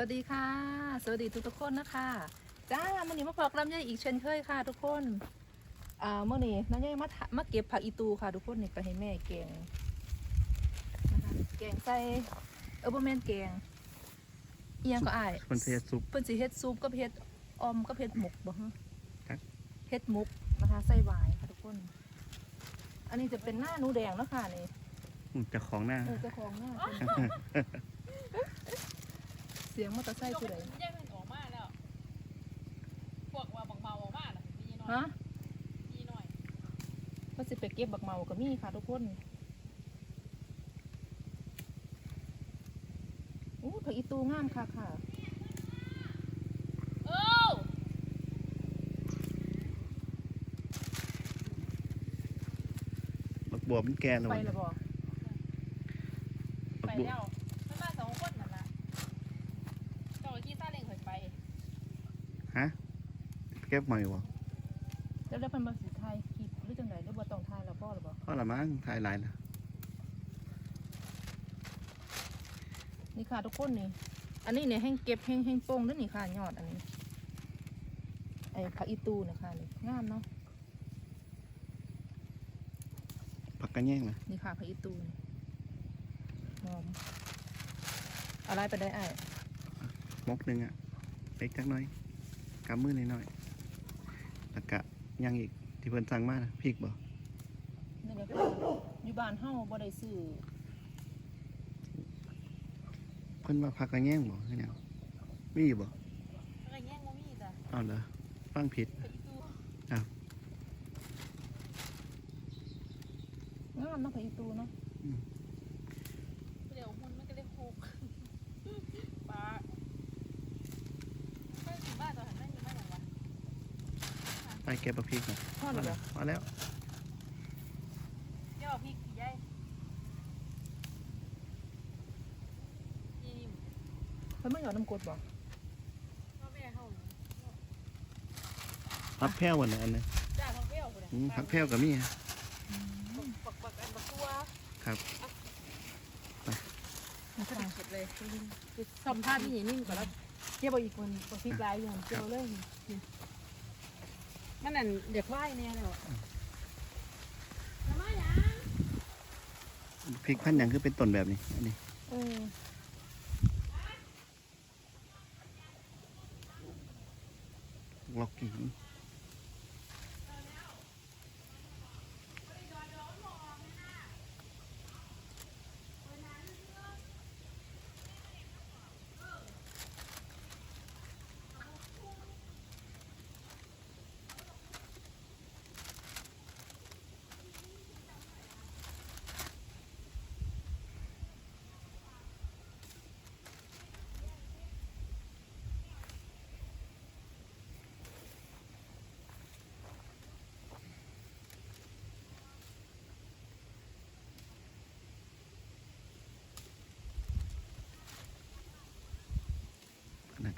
วัสดีค่ะ สวัสดีทุกทุกๆคนนะคะ จ้ามื่อนี้มาพอกลำไยอีกเช่นเคยค่ะ ทุกคนอ่ามื่อนี้น้ำไยมาทะมาเก็บผักอีตูค่ะ ทุกคนนี่ไปให้แม่แกงนะคะแกงใส่เออบ่แม่นแกงเอียงก็อายคนเสียซุปเพิ่นสิเฮ็ดซุปกับเฮ็ดออมกับเฮ็ดหมกบ่ฮะครับเฮ็ดหมกนะคะใส่หวายค่ะทุกคน อันนี้จะเป็นหน้าหนูแดงเนาะค่ะนี่อืมเจะของหน้าเออเจ้าของหน้าเพิ่นเสียงมอเตอร์ไซค์ผู้ใดแยกมันออกมาแล้ว พวกว่าบังเมาออกมาน่ะมีน้อยฮะมีน้อยก็สิไปเก็บบักเมาก็มีค่ะทุกคนอู้ผักอีตูงามค่ะค่ะเอ้าบักบวบมันแก่แล้วไปวะแล้วบอกบัไปกบวบแล้วมันมาสองคนนั่นล่ะเจ้าขี้ซาเล้งข่อยไป ฮะ เก็บใหม่วะแล้วแล้วเพิ่นบ่สิถ่ายคลิปหรือจังไดหรือบ่ต้องถ่ายแล้วพ่อหรือบ่เพราะละมั้งทายหลายละนี่ค่ะทุกคนนี่ อันนี้เนี่ยแห้งเก็บแห้งแห้งโป่งเด้วยนี่ค่ะยอดอันนี้ไอ้ผักอีตูเนะคะนี่งามเนาะผักกระแยงนะนี่ค่ะผักอีตูนี่หอมเอะไรไปได้ไอ้ายมกหนึ่งอะเล็กจักหน้อยกำมือหน่อยๆ แล้วก็ยังอีกที่เพิ่นสั่งมานะพริกบ่นี่ก็คืออยู่บ้านเฮาบ่ได้ซื้อเพิ่นว่าผักกระแยงบ่คือหยังมีอยู่บ่อะไรแย่งบ่มีจ้ะเอาเหรอฟังผิด ไปอีตู้งามเนาะผักอีตูเนาะเดี๋ยวมันมันก็เลยโคกปลาไม่ถึงบ้านตอนหันนั่งอยู่บ้านหลังวะ ไป เก็บบักพริกนะทอดเลยบ่มาแล้วเดี๋ยวเอาพริกกี่ใหญ่ยี่นิ่มเพิ่นไม่หยอดน้ำกรดบ่พ่อแม่เฮาผักแพ้วน่ะอันนี้จ้าพักเปรี้ยวกูเนี่ยอืมผักแพ้วก็มีอะปักปักอันปักตัวครับนี่ค่ะสุดเลยสัมภาษณ์พี่หญิงนิ่มก่อนแล้วเกี่ยวกับอีกคนกับพริกลายอย่างเกี่ยวเลย มันนั่นเด็กไหว้เนี่ยแล้วพริกพันธุ์หยังคือเป็นต้นแบบนี้อันนี้เออล็อกกิ้ง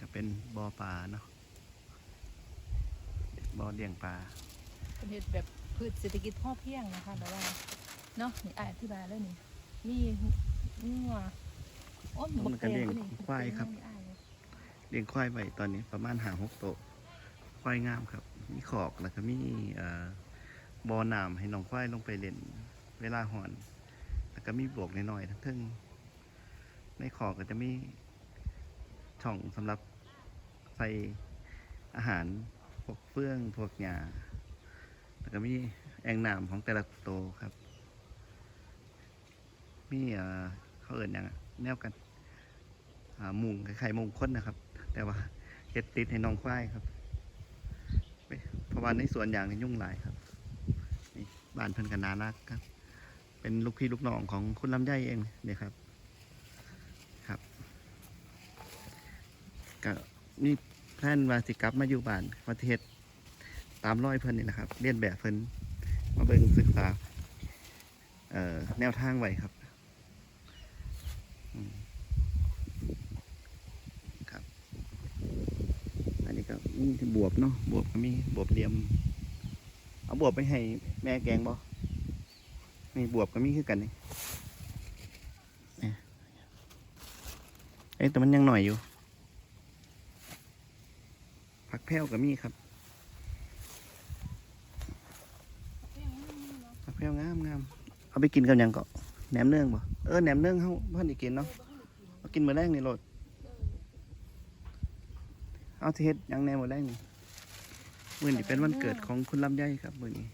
ก็เป็นบ่อปลาเนาะบ่อเลี้ยงปลาเป็นเฮ็ดแบบพืชเศรษฐกิจพอเพียงนะคะแบบว่าเนาะนี่อ้ายอธิบายเลยนี่มีงัวโอ้ยมันก็เลี้ยงบัแตตัวนี้ควายครับอ้ายเลยเลี้ยงควายไว้ตอนนี้ประมาณหาหกโตวควายงามครับ มีขอกแล้วก็มีเอ่อบ่อน้ำให้น้องควายลงไปเล่นเวลาหอน แล้วก็มีบวกน้อยๆทั้งทึ่งในขอกก็จะมีช่องสำหรับ ใส่อาหารพวกเฟื่องพวกหญ้าแล้วก็มีแอ่งน้ำของแต่ละโตวครับ มีเขาเอิญอย่างแนวกันมุงคล้ายๆมุงค้นนะครับ แต่ว่าเฮ็ดติดให้น้องควายครับเพราะว่าในสวนอย่างนี้ยุ่งหลายครับนี่บ้านเพิ่นกันนารักครับ เป็นลูกพี่ลูกน้องของคุณลำไยเองเนี่ยครับ ครับก็นี่ แพลนว่าสิกลับมาอยู่บ้านประเทศตามร้อยเพิ่นนี่นะครับเรียนแบบเพิ่นมาเบิ่งศึกษาแนวทางไว้ครับอืมอันนี้ก็มีบวบเนาะบวบก็มีบวบเหลี่ยม เอาบวบไปให้แม่แกงบ่นี่บวบก็มีคือกันนี่เนี่ยเอ้ยแต่มันยังหน่อยอยู่ ผักแพ้วก็มีครับผักแพ้วงามงามเอาไปกินกับยังก็แหนมเนืองบ่เออแหนมเนืองเฮาเพิ่นได้กินเนาะเอากินมื้อแรกนี่โลดเอาเฮ็ดยังแหนมื้อแรกนี่มื้อนี้เป็นวันเกิดของคุณลำไยครับมื้อนี้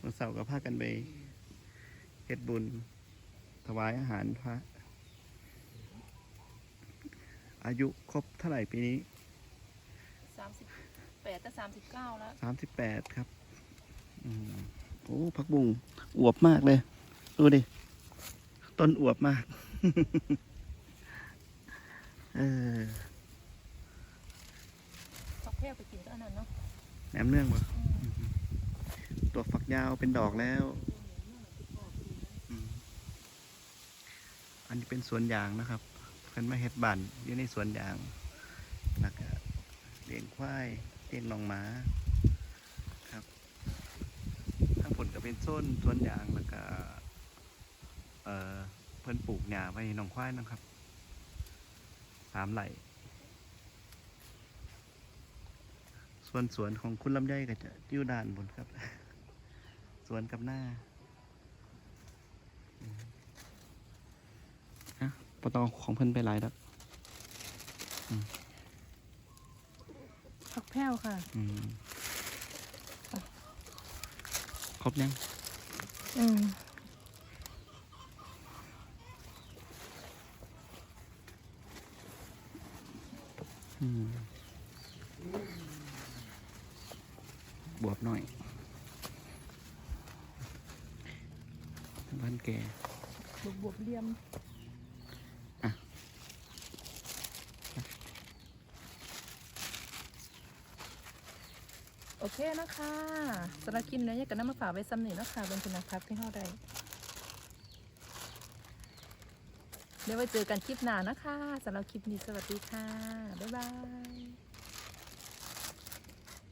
วันเสาร์ก็พากันไปเฮ็ดบุญถวายอาหารพระอายุครบเท่าไหร่ปีนี้ามสิบแปดแต่สามสิบเก้าแล้วสามสิบแปดครับอืมโอ้ผักบุ้งอวบมากเลย ดูดิ ต้นอวบมาก เออพักแพร่ไปกินก็อันนั้นเนาะแหนมเนื่องปะตัวฝักยาวเป็นดอกแล้วอืมอันนี้เป็นสวนยางนะครับเพิ่นมาเฮ็ดบันอยู่ในสวนยางแล้วก็ สียงควายเลี้ยงน้องหมาครับข้างผลก็เป็นโซนสวนยางแล้วก็เอ่อเพิ่นปลูกหญ้าไว้น้องควายนะครับสามไร่ส่วนสวนของคุณลำไยก็จะอยู่ด้านบนครับ สวนกับหน้าอืมอะปตอของเพิ่นไปหลายแล้ว แพร่วค่ะ อืมครบยัง อืมอืมบวบหน่อยบ้านแกบวบบวบเลียม อะ โอ เคนะคะสำหรับคลิปนี้อยากกันนำมาฝากไว้ซ้ำหนึ่งนะคะเป็นคุณภาพที่เท่าใดเดี๋ยวไว้เจอกันคลิปหน้านะคะสำหรับคลิปนี้สวัสดีค่ะ บ๊ายบาย